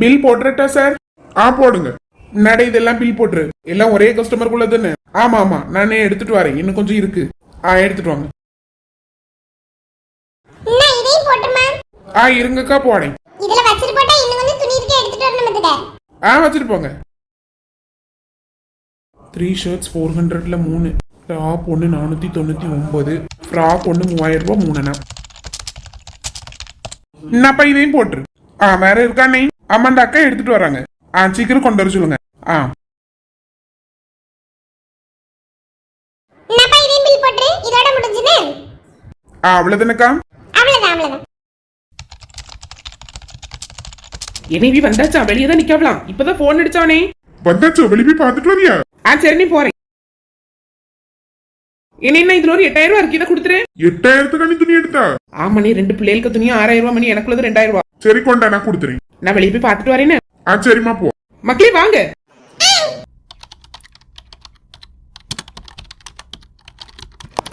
Bill போட்டுறட்டா sir ஆ போடுங்க. முன்னாடி இதெல்லாம் பில் போட்டுரு? எல்லாம் ஒரே கஸ்டமருக்குள்ள தானே? ஆமா ஆமா. நானே எடுத்துட்டு வரேன். இன்னும் கொஞ்சம் இருக்கு. ஆ எடுத்துட்டு வாங்க. ஆ இருங்கக்கா போறேன் இதுல வச்சிட்டு போட்டா இன்னும் கொஞ்சம் துணி இருக்கு எடுத்துட்டு வரணும் மத்துக்க ஆ வச்சுட்டு போங்க. த்ரீ ஷர்ட்ஸ் ஃபோர் ஹண்ட்ரட்ல மூணு. டாப் ஒன்று நானூற்றி தொண்ணூற்றி ஒம்பது ஃப்ராக் ஒன்று மூவாயிரம் ரூபாய் மூணுண்ணா என்னப்பா இதையும் போட்டுரு. ஆ வேற இருக்கானே ஆமா அந்த அக்கா எடுத்துட்டு வராங்க. ஆ சீக்கிரம் கொண்டு வர சொல்லுங்க. ஆ. என்னப்பா இதையும் பில் போட்டு இதோட முடிஞ்சுது ஆ அவ்வளோதானக்கா அவ்வளவுதான் அவ்வளவுதான். என்னவி வந்தாச்சா? வெளியே தான் நிக்கலாம் இப்பதான் போன் அடிச்சானே வந்தாச்சோ? வெளியே போய் பார்த்துட்டு வரியா? ஆ சரி நீ போறேன் என்ன என்ன இதுல ஒரு எட்டாயிரம் ரூபாய் இருக்கு. இதை கொடுத்துரு. எட்டாயிரத்துக்கு நீ துணி எடுத்தா? ஆமா நீ ரெண்டு பிள்ளைகளுக்கு துணியும் ஆறாயிரம் ரூபாய் மணி எனக்குள்ளது ரெண்டாயிரம் ரூபாய். சரி கொண்டா நான் கொடுத்துறேன். நான் வெளியே போய் பார்த்துட்டு வரேன்னு. ஆ சரிம்மா போ. மக்களே வாங்க.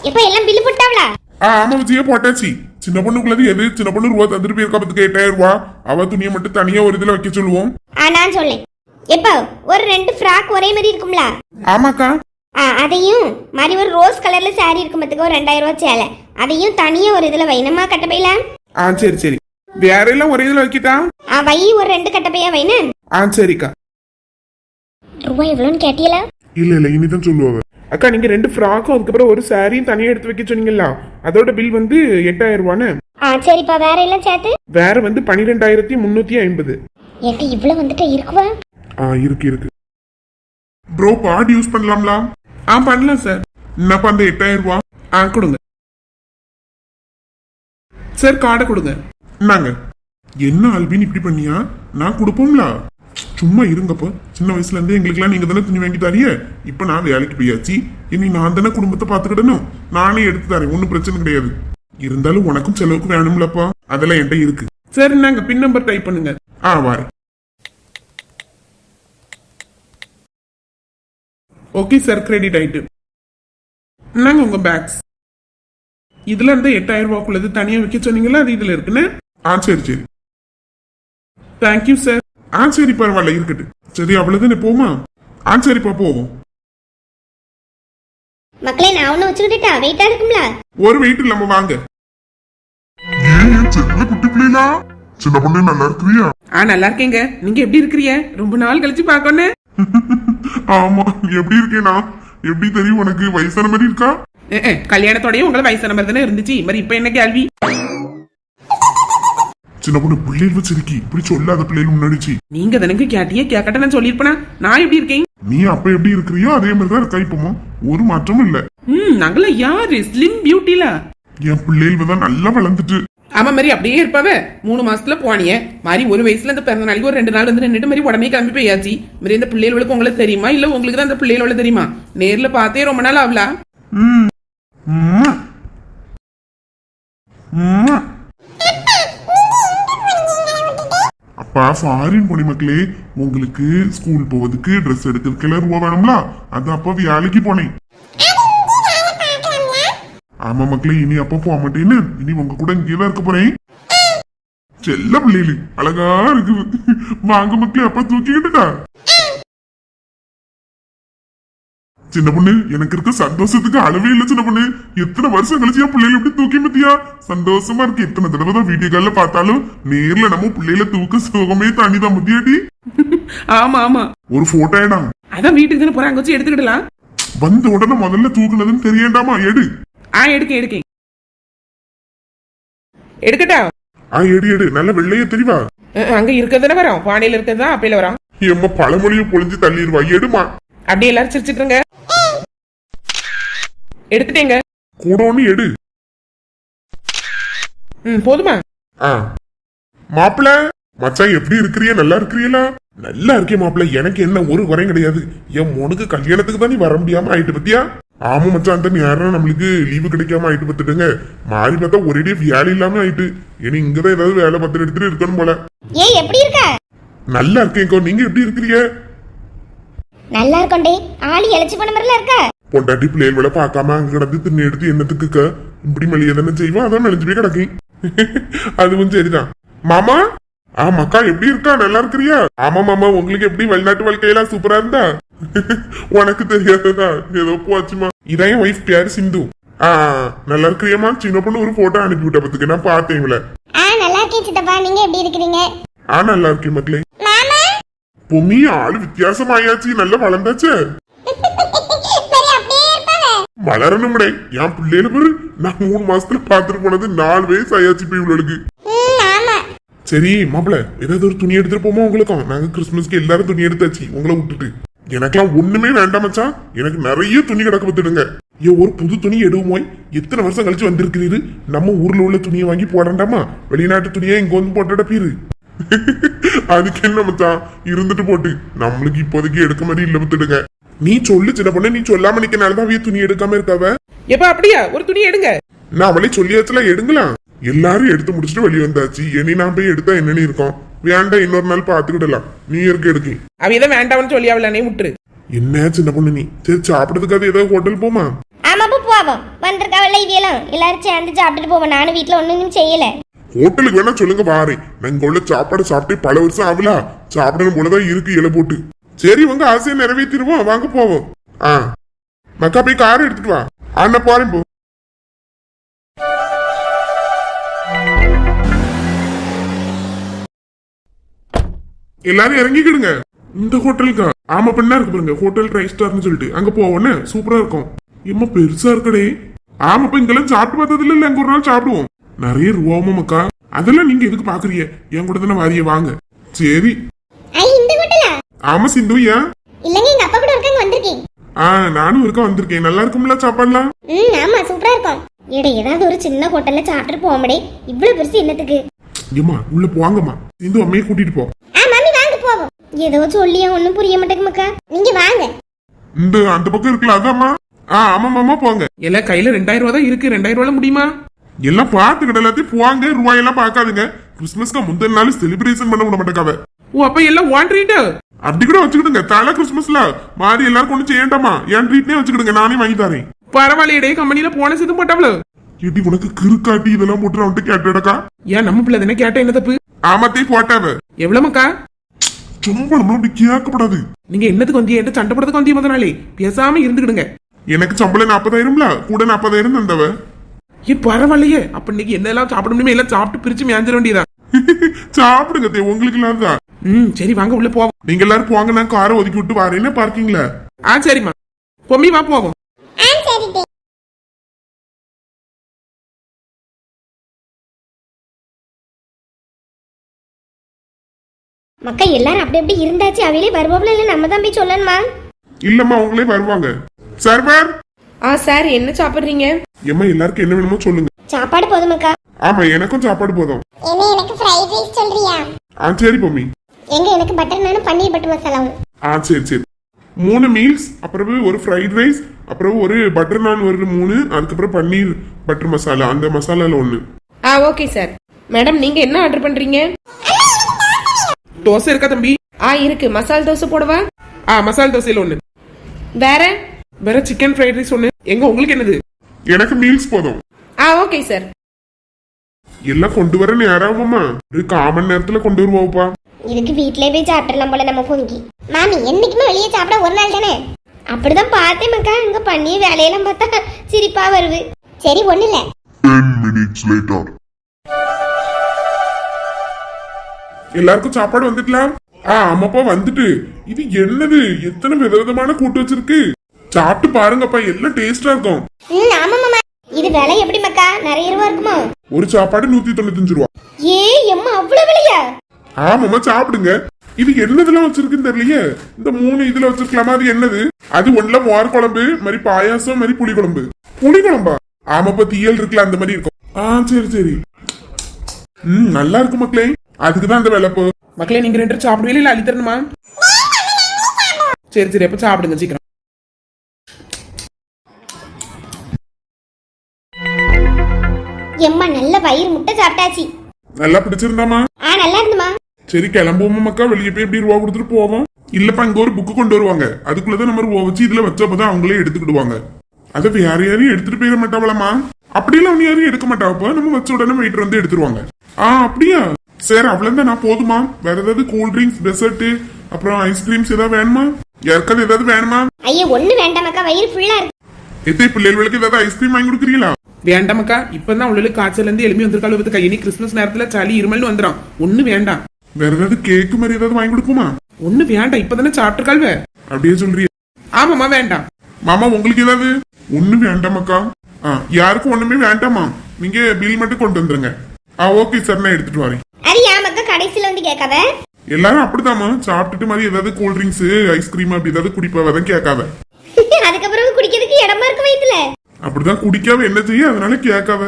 இப்போ எல்லாம் பில் போட்டாவளா? ஆ ஆமா விஜய போட்டாச்சு. சின்ன பொண்ணுக்குள்ளது எது? சின்ன பொண்ணு ரூபா தந்துட்டு போயிருக்கா பத்துக்கு எட்டாயிரம் ரூபா. அவ துணியை மட்டும் தனியா ஒரு இதுல வைக்க சொல்லுவோம். ஆ நான் சொல்லேன் எப்போ? ஒரு ரெண்டு ஃப்ராக் ஒரே மாதிரி இருக்கும்ல? ஆமாக்கா. ஆ அதையும் மாதிரி ஒரு ரோஸ் கலர்ல saree இருக்கும் பத்துக்கு ஒரு ரெண்டாயிரம் ரூபாய் சேலை. அதையும் தனியா ஒரு இதுல வைனமா கட்டப்பையில? ஆ சரி சரி. வேற எல்லாம் ஒரே இதுல வைக்கிட்டா? ஆ வை ஒரு ரெண்டு கட்டப்பையா வைன ஆ சரிக்கா. ரூபாய் எவ்வளோன்னு கேட்டியல இல்ல இல்ல இனிதான் சொல்லுவாங்க. அக்கா நீங்க ரெண்டு ஃப்ராக்கும் அதுக்கப்புறம் ஒரு சாரியும் தனியா எடுத்து வைக்க சொன்னீங்களா அதோட பில் வந்து எட்டாயிரம் ரூபான்னு ஆ சரிப்பா வேற எல்லாம் சேர்த்து? வேற வந்து பன்னிரெண்டாயிரத்தி முன்னூத்தி ஐம்பது. என்கிட்ட இவ்வளவு வந்துட்டு இருக்குவா? ஆ இருக்கு இருக்கு. ப்ரோ கார்டு யூஸ் பண்ணலாம்ல? ஆ பண்ணலாம் சார் என்னப்பா அந்த எட்டாயிரம் ரூபா ஆ கொடுங்க. சார் கார்டை கொடுங்க. நாங்க. என்ன ஆல்பின் இப்படி பண்ணியா? நான் கொடுப்போம்ல. சும்மா இருங்கப்பா. சின்ன வயசுல இருந்தே எங்களுக்குலாம் நீங்க தானே துணி வாங்கி தரிய இப்ப நான் வேலைக்கு போயாச்சு. இனி நான் தானே குடும்பத்தை பாத்துக்கிடணும் நானே எடுத்து தரேன். ஒன்றும் பிரச்சனை கிடையாது. இருந்தாலும் உனக்கும் செலவுக்கு வேணும்லப்பா. அதெல்லாம் என்கிட்ட இருக்கு. சரி நாங்க பின் நம்பர் டைப் பண்ணுங்க. ஆ வாரேன். ஓகே சார் கிரெடிட் ஆயிட்டு. நாங்க உங்க பேக்ஸ் இதுல இருந்து எட்டாயிரம் ரூபாய்க்குள்ளது தனியா வைக்க சொன்னீங்களா அது இதுல இருக்குன்னு? ஆ சரி. சரி தேங்க்யூ சார் ஆ சரி பரவாயில்ல இருக்கட்டும். சரி அவ்வளவுதானே போமா? ஆ சரிப்பா போவோம். மக்களே நான் ஒன்று வச்சுக்கிட்டா வெயிட்டா இருக்கும்ல? ஒரு வெயிட் இல்லாம வாங்க. ஏன் செல்ல குட்டி பிள்ளைகளா சின்ன பொண்ணு நல்லா இருக்கிறியா? ஆ நல்லா இருக்கேங்க. நீங்க எப்படி இருக்கிறீங்க ரொம்ப நாள் கழிச்சு பார்க்கணும். ஆமா எப்படி இருக்கேனா? எப்படி தெரியும் உனக்கு? வயசான மாதிரி இருக்கா? கல்யாணத்தோடய உங்களை வயசான மாதிரி தானே இருந்துச்சு. மாதிரி இப்ப என்ன கேள்வி? சின்ன பொண்ணு பிள்ளைகள் வச்சிருக்கி. இப்படி சொல்லாத பிள்ளைகள் முன்னாடிச்சு நீங்க தானங்க கேட்டியே கேட்கட்ட நான் சொல்லியிருப்பேனா? நான் எப்படி இருக்கேன்? நீ அப்ப எப்படி இருக்கிறியோ அதே மாதிரி தான் இருக்கா இப்பமா ஒரு மாற்றமும் இல்ல. ம் நாங்களாம் யாரு? ஸ்லிம் பியூட்டில என் பிள்ளைகள் தான் நல்லா வளர்ந்துட்டு. ஆமா மாதிரி அப்படியே இருப்பாவ? மூணு மாசத்துல போனிய. மாதிரி ஒரு வயசுல இந்த பிறந்த நாளைக்கு ஒரு ரெண்டு நாள் வந்து நின்றுட்டு மாதிரி உடனே கிளம்பி போயாச்சு. மாதிரி இந்த பிள்ளைகளுக்கு உங்களுக்கு தெரியுமா? இல்ல உங்களுக்கு தான் அந்த பிள்ளைகளோட தெரியுமா? நேர்ல பார்த்தே ரொம்ப நாள் ஆகல ம். ம். ம். அப்பா ஃபாரின் போனி மக்களே உங்களுக்கு ஸ்கூல் போவதுக்கு ட்ரெஸ் எடுக்கிறதுக்கு ரூபா வேணும்ல? அது அப்ப வேலைக்கு போனேன். ஆமா மக்களே இனி அப்ப போக மாட்டேன்னு இனி உங்க கூட இங்கே தான் இருக்க போறேன். செல்ல பிள்ளைகளு அழகா இருக்குது. வாங்க மக்களே அப்பா தூக்கிக்கிட்டுக்கா சின்ன பொண்ணு எனக்கு இருக்க சந்தோஷத்துக்கு அளவே இல்ல சின்ன பொண்ணு. எத்தனை வருஷம் கழிச்சு என் பிள்ளைகளை எப்படி தூக்கி மத்தியா சந்தோஷமா இருக்கு. எத்தனை தடவை தான் வீடியோ கால்ல பார்த்தாலும் நேர்ல நம்ம பிள்ளைகளை தூக்க சுகமே தனிதான். முத்தியாட்டி ஆமா ஆமா. ஒரு போட்டோ எடா அதான் வீட்டுக்கு தானே போறாங்க வச்சு எடுத்துக்கிடலாம். வந்த உடனே முதல்ல தூக்குனதுன்னு தெரியண்டாமா? எடு. ஆ எடுக்க எடுக்க எடுக்கட்டா? ஆ எடு எடு. நல்ல வெள்ளைய தெரியவா அங்க இருக்கிறதானே வரோம். பானையில இருக்கிறதா அப்பையில வரோம். எம்மா பழமொழியை பொழிஞ்சு தள்ளிடுவா. எடுமா. அப்படியே எல்லாரும் சிரிச்சிட்டுருங்க எடுத்துட்டேங்க. கூட ஒண்ணு எடு. ம் போதுமா? ஆ. மாப்பிள மச்சான் எப்படி இருக்கிறியா? நல்லா இருக்கிறீங்களா நல்லா இருக்கே மாப்பிள. எனக்கு என்ன ஒரு குறையும் கிடையாது. என் உனக்கு கல்யாணத்துக்கு தான் நீ வர முடியாம ஆயிட்டு பத்தியா? ஆமா மச்சான் அந்த நேரம் நம்மளுக்கு லீவு கிடைக்காம ஆயிட்டு பத்துட்டுங்க. மாறி பார்த்தா ஒரேடியே வேலை இல்லாம ஆயிட்டு. இனி இங்கதான் ஏதாவது வேலை பத்திரம் எடுத்துட்டு இருக்கணும் போல. ஏய் எப்படி இருக்க? நல்லா இருக்கேங்கோ நீங்க எப்படி இருக்கிறீங்க நல்லா இருக்கோண்டே. ஆளி இழைச்சி போன மாதிரில இருக்க? பொண்டாட்டி பிள்ளைகள் வேலை பார்க்காம அங்க கிடந்து தின்னு எடுத்து என்னத்துக்குக்க இப்படி மெளிய தானே செய்வோம் அதான் மெலிஞ்சு போய் கிடக்கு. அதுவும் சரிதான். மாமா? ஆ மக்கா எப்படி இருக்கா? நல்லா இருக்கிறியா? ஆமா மாமா உங்களுக்கு எப்படி வெளிநாட்டு வாழ்க்கையெல்லாம் சூப்பரா இருந்தா? உனக்கு தெரியாததா? ஏதோ போச்சுமா. இதான் என் ஒய்ஃப் பேரு சிந்து. ஆ நல்லா இருக்கிறியம்மா? சின்ன பொண்ணு ஒரு போட்டோ அனுப்பி விட்ட பத்துக்கு. நான் பார்த்தேன் இவள. ஆ நல்லா இருக்கேன் சித்தப்பா. நீங்க எப்படி இருக்கிறீங்க? ஆ நல்லா இருக்கேன் மக்களே. பொம்மி ஆளு வித்தியாசமாயாச்சு நல்லா வளர்ந்தாச்சே. வளரணும்டே என் பிள்ளைல பேரு நான் மூணு மாசத்துல பாத்துட்டு போனது நாலு வயசு ஆயாச்சு போய் இவளுக்கு. சரி மாப்பிள ஏதாவது ஒரு துணி எடுத்துட்டு போமா உங்களுக்கும்? நாங்க கிறிஸ்துமஸ்க்கு எல்லாரும் துணி எடுத்தாச்சு உங்களை விட்டுட்டு. எனக்கெல்லாம் ஒண்ணுமே வேண்டாம் மச்சான். எனக்கு நிறைய துணி கிடக்க பத்துடுங்க ஏன் ஒரு புது துணி எடுவோமோய் எத்தனை வருஷம் கழிச்சு வந்திருக்கிறீரு? நம்ம ஊர்ல உள்ள துணியை வாங்கி போடண்டாமா வெளிநாட்டு துணியை இங்க வந்து போட்டுட பீரு அதுக்கு என்ன மச்சான்? இருந்துட்டு போட்டு. நம்மளுக்கு இப்போதைக்கு எடுக்க மாதிரி இல்ல பத்துடுங்க. நீ சொல்லு சின்ன பொண்ணு நீ சொல்லாம நிக்கனாலதான் அவைய துணி எடுக்காம இருக்காவ. எப்ப அப்படியா? ஒரு துணி எடுங்க. நான் அவளே சொல்லியாச்சுல எடுங்களாம் எல்லாரும் எடுத்து முடிச்சுட்டு வெளியே வந்தாச்சு. இனி நான் போய் எடுத்தா என்னன்னு இருக்கோம். வேண்டாம் இன்னொரு நாள் பாத்துக்கிடலாம். நீ இருக்கு எடுக்கு. அவ தான் வேண்டாம்னு சொல்லி அவளானே விட்டுரு. என்ன சின்ன பொண்ணு நீ? சரி சாப்பிடறதுக்காக ஏதாவது ஹோட்டல் போமா? ஆமாப்பா போவோம். வந்திருக்காவல்ல இவியெல்லாம் எல்லாரும் சேர்ந்து சாப்பிட்டுட்டு போவோம். நானும் வீட்டுல ஒண்ணும் செய்யல. ஹோட்டலுக்கு வேணா சொல்லுங்க பாரு நான் உள்ள சாப்பாடு சாப்பிட்டு பல வருஷம் ஆகலா. சாப்பிடணும் போலதான் இருக்கு இலை போட்டு. சரி உங்க ஆசையை நிறைவேற்றிடுவோம். வாங்க போவோம். ஆ. மக்கா போய் கார் எடுத்துட்டு வா. அண்ணா போறேன் போ. எல்லாரும் இறங்கிக்கிடுங்க. இந்த ஹோட்டலுக்கா? ஆமா பண்ணா இருக்கு பாருங்க. ஹோட்டல் ட்ரை ஸ்டார்னு சொல்லிட்டு. அங்க போவோன்னு சூப்பரா இருக்கும். இம்மா பெருசா இருக்கடே. ஆமாப்பா இங்கெல்லாம் சாப்பிட்டு பார்த்தது இல்ல அங்க ஒரு நாள் சாப்பிடுவோம். நிறைய ரூபாவும் மக்கா. அதெல்லாம் நீங்க எதுக்கு பாக்குறீங்க? என் கூட தானே வாரிய வாங்க. சரி. ஆமா சிந்து ஏன்? இல்லங்க எங்க அப்பா கூட இருக்காங்க வந்திருக்கேன். ஆ நானும் இருக்க வந்திருக்கேன். நல்லா இருக்கும்ல சாப்பாடுலாம்? ம் ஆமா சூப்பரா இருக்கும். ஏடா ஏதாவது ஒரு சின்ன ஹோட்டல்ல சாப்பிட்டுட்டு போவோமடே. இவ்வளவு பெருசு என்னத்துக்கு? ஏம்மா உள்ள போவாங்கம்மா சிந்து அம்மையை கூட்டிட்டு போ. ஆ மம்மி வாங்க போவோம். ஏதோ சொல்லியா ஒண்ணும் புரிய மாட்டேங்க மக்கா. நீங்க வாங்க. இந்த அந்த பக்கம் இருக்குல்ல அதாம்மா. ஆ ஆமா மாமா போங்க. எல்லாம் கையில ரெண்டாயிரம் ரூபா தான் இருக்கு. ரெண்டாயிரம் ரூபாய் முடியுமா? எல்லாம் பார்த்துக்கிட்ட எல்லாத்தையும் போவாங்க ரூபாயெல்லாம் பார்க்காதுங்க. கிறிஸ்துமஸ்க்கு முந்தின நாள் செலிப்ரேஷன் பண்ண விட மாட்டேக்காவ ஓ அப்ப எல்லாம் ஒன் ட்ரீட் அப்படி கூட வச்சுக்கிடுங்க தலை கிறிஸ்துமஸ்ல மாறி எல்லாரும் கொண்டு செய்யண்டாமா? என் ட்ரீட்னே வச்சுக்கிடுங்க நானே வாங்கி தரேன். பரவாயில்லையடே கம்பெனில போன செது போட்டாவளோ? ஏடி உனக்கு கிறுக்காட்டி இதெல்லாம் போட்டு அவன்கிட்ட கேட்டடக்கா? ஏன் நம்ம பிள்ளை தானே கேட்ட என்ன தப்பு? ஆமாத்தையும் போட்டாவ எவ்வளவு மக்கா சும்மா நம்ம அப்படி கேட்கப்படாது நீங்க என்னத்துக்கு வந்தீங்க என்கிட்ட சண்டை போடுறதுக்கு வந்தீங்க முத நாளே. பேசாம இருந்துக்கிடுங்க. எனக்கு சம்பளம் நாற்பதாயிரம்ல கூட நாற்பதாயிரம் தந்தவ? ஏ பரவாயில்லையே. அப்ப இன்னைக்கு என்னெல்லாம் சாப்பிட முடியுமோ எல்லாம் சாப்பிட்டு பிரிச்சு மேஞ்சிட வேண்டியதா? சாப்பிடுங்க தே உங்களுக்கு இல்லாததா ம் சரி வாங்க உள்ள போவோம். நீங்க எல்லாரும் போங்க நான் காரை ஒதுக்கி விட்டு வரேன். பார்க்கிங்ல ஆ சரிம்மா. பொம்மி வா போவோம். ஆ சரி தே. மக்கா எல்லாரும் அப்படி அப்படி இருந்தாச்சு. அவையிலே வருவாப்ல இல்ல நம்ம தான் போய் சொல்லணுமா? இல்லம்மா அவங்களே வருவாங்க. சர்வர்! ஆ சார் என்ன சாப்பிட்றீங்க? ஏம்மா எல்லாருக்கும் என்ன வேணுமோ சொல்லுங்க. சாப்பாடு போதுமாக்கா ஆமா எனக்கும் சாப்பாடு போதும். என்ன எனக்கு ஃப்ரைட் ரைஸ் சொல்றியா? ஆ சரி பொம்மி. எங்க எனக்கு பட்டர் நானும் பன்னீர் பட்டர் மசாலாவும் ஆ சரி சரி. மூணு மீல்ஸ் அப்புறம் ஒரு ஃப்ரைட் ரைஸ் அப்புறம் ஒரு பட்டர் நான் ஒரு மூணு அதுக்கப்புறம் பன்னீர் பட்டர் மசாலா அந்த மசாலால ஒண்ணு. ஆ ஓகே சார் மேடம் நீங்க என்ன ஆர்டர் பண்றீங்க? தோசை இருக்கா தம்பி? ஆ இருக்கு. மசால் தோசை போடவா? ஆ மசால் தோசையில ஒண்ணு. வேற? வேற சிக்கன் ஃப்ரைட் ரைஸ் ஒண்ணு. எங்க உங்களுக்கு என்னது? எனக்கு மீல்ஸ் போதும். ஆ ஓகே சார் எல்லாம் கொண்டு வர நேரமாமா ஒரு காமன் நேரத்துல கொண்டு வருவோப்பா இதுக்கு வீட்லயே போய் சாப்பிடலாம் போல நம்ம பொங்கி. மாமி என்னைக்குமே வெளியே சாப்பிட ஒரு நாள் தானே? அப்படிதான் பார்த்தேன் மக்கா இங்க பண்ணி வேலையெல்லாம் பார்த்தா சிரிப்பா வருது. சரி ஒண்ணு இல்ல. Ten minutes later. எல்லாருக்கும் சாப்பாடு வந்துட்டலாம்? ஆ ஆமாப்பா வந்துட்டு. இது என்னது? எத்தனை விதவிதமான கூட்டு வச்சிருக்கு? சாப்பிட்டு பாருங்கப்பா எல்லாம் டேஸ்டா இருக்கும். ம் ஆமா மாமா இது விலை எப்படி மக்கா? நிறைய ரூபா இருக்குமா? ஒரு சாப்பாடு நூத்தி தொண்ணூத்தஞ்சு ரூபா. ஏ எம்மா அவ்வளவு விலையா? ஆமாமா சாப்பிடுங்க. இது என்னதெல்லாம் வச்சிருக்குன்னு தெரியலையே. இந்த மூணு இதுல வச்சிருக்கலாமா? அது என்னது? அது ஒண்ணுல மோர் குழம்பு மாதிரி பாயாசம் மாதிரி புளி குழம்பு. புளி குழம்பா? ஆமாப்பா தீயல் இருக்குல்ல அந்த மாதிரி இருக்கும். ஆ சரி சரி. ம் நல்லா இருக்கு மக்களே. அதுக்கு தான் அந்த விலைப்போ மக்களே நீங்க ரெண்டு சாப்பிடுவீங்களா? இல்ல அள்ளி தரணுமா? சரி சரி அப்ப சாப்பிடுங்க சீக்கிரம். எம்மா நல்ல வயிறு முட்டை சாப்பிட்டாச்சு. நல்லா பிடிச்சிருந்தாமா ஆ நல்லா இருந்துமா சரி கிளம்புவோமா மக்கா. வெளியே போய் எப்படி ரூபா கொடுத்துட்டு போவோம். இல்லப்பா இங்க ஒரு புக்கு கொண்டு வருவாங்க. அதுக்குள்ளதான் நம்ம ரூபா வச்சு இதுல வச்சப்பதான் அவங்களே எடுத்துக்கிடுவாங்க. அதை வேற யாரையும் எடுத்துட்டு போயிட மாட்டாவளமா அப்படியெல்லாம் அவனு யாரையும் எடுக்க மாட்டாவப்ப நம்ம வச்ச உடனே வெயிட்டர் வந்து எடுத்துருவாங்க. ஆ அப்படியா? சரி அவ்வளவுதான்? நான் போதுமா வேற ஏதாவது கூல் ட்ரிங்க்ஸ் டெசர்ட் அப்புறம் ஐஸ்கிரீம்ஸ் ஏதாவது வேணுமா? யாருக்காவது ஏதாவது வேணுமா? ஐயோ ஒண்ணு வேண்டாமக்கா வயிறு ஃபுல்லா இருக்கு. எத்தனை பிள்ளைகளுக்கு ஏதாவது ஐஸ்கிரீம் வாங்கி கொடுக்குறீங்களா? வேண்டாமக்கா இப்பதான் உங்களுக்கு காய்ச்சல் இருந்து எலும்பி வந்திருக்காள் வந்து கையினி கிறிஸ்துமஸ் நேரத்துல சளி இருமல்னு வந்துடும் ஒண்ணு வேண்டாம். வேற ஏதாவது கேக்கு மாதிரி ஏதாவது வாங்கி கொடுக்குமா? ஒண்ணு வேண்டாம். இப்பதானே சாப்பிட்டுருக்காள்வ. அப்படியே சொல்றிய. ஆமாமா வேண்டாம். மாமா உங்களுக்கு ஏதாவது? ஒண்ணு வேண்டாமாக்கா ஆ யாருக்கும் ஒண்ணுமே வேண்டாமா நீங்க பில் மட்டும் கொண்டு வந்துருங்க. ஆ ஓகே சார் நான் எடுத்துட்டு வரேன். அது ஏன் மக்கா கடைசியில வந்து கேட்காவ எல்லாரும் அப்படிதாம்மா. சாப்பிட்டுட்டு மாதிரி ஏதாவது கூல் ட்ரிங்க்ஸ் ஐஸ்கிரீம் அப்படி ஏதாவது குடிப்பாவதான் கேட்காத. அதுக்கப்புறம் குடிக்கிறதுக்கு இடமா இருக்கு வயித்துல அப்படிதான் குடிக்காம என்ன செய்ய? அதனால கேட்காத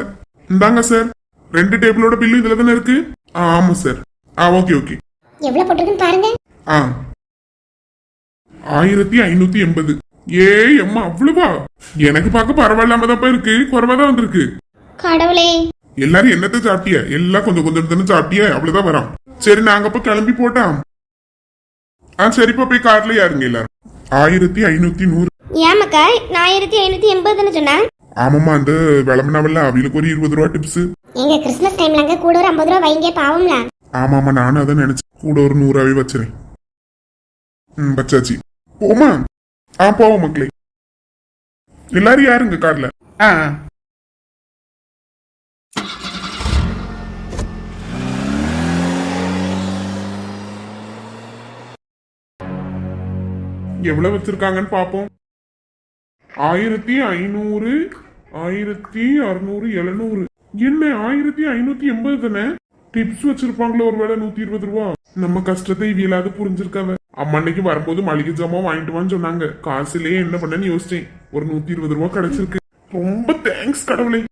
இந்தாங்க சார் ரெண்டு டேபிளோட பில்லு இதுல தானே இருக்கு? ஆ, ஆமா சார் ஆ ஓகே ஓகே எவ்வளவு போட்டிருக்குன்னு பாருங்க. ஆ. ஆயிரத்தி ஐநூத்தி எண்பது. ஏ எம்மா அவ்வளவா? எனக்கு பார்க்க பரவாயில்லாம தான் இருக்கு. குறைவா தான் வந்திருக்கு. கடவுளே. எல்லாரும் என்னத்தை சாப்பிட்டிய? எல்லாம் கொஞ்சம் கொஞ்சம் தானே சாப்பிட்டிய? அவ்வளவுதான் வரோம் சரி நாங்க அப்ப கிளம்பி போட்டோம் ஆ சரிப்பா போய் கார்ல யாருங்க எல்லாரும். ஆயிரத்தி ஐநூத்தி நூறு. ஏன் மக்கா நான் ஆயிரத்தி ஐநூத்தி எண்பதுன்னு சொன்னா ஆமாமா அந்த விளம்பனாவல்ல அவங்களுக்கு ஒரு இருபது ரூபா டிப்ஸ் எங்க கிறிஸ்மஸ் டைம்ல அங்க கூட ஒரு ஐம்பது ரூபா வைங்க பாவம்ல. ஆமாமா நானும் அதை நினைச்சேன். கூட ஒரு நூறாவே வச்சிரேன் ம் வச்சாச்சு. போமா ஆ போவோம் மக்களே. எல்லாரும் யாருங்க கார்ல? ஆ. எவ்வளவு வச்சிருக்காங்கன்னு பாப்போம். ஆயிரத்தி ஐநூறு ஆயிரத்தி அறுநூறு எழுநூறு. என்ன ஆயிரத்தி ஐநூத்தி எண்பது தானே? டிப்ஸ் வச்சிருப்பாங்களோ ஒருவேளை நூத்தி இருபது ரூபா. நம்ம கஷ்டத்தை இவியலாவது புரிஞ்சிருக்காவ அம்மா அன்னைக்கு வரும்போது மளிகை ஜாமான் வாங்கிட்டு வான்னு சொன்னாங்க. காசுலயே என்ன பண்ணேன்னு யோசிச்சேன். ஒரு நூத்தி இருபது ரூபா கிடைச்சிருக்கு. ரொம்ப தேங்க்ஸ் கடவுளே.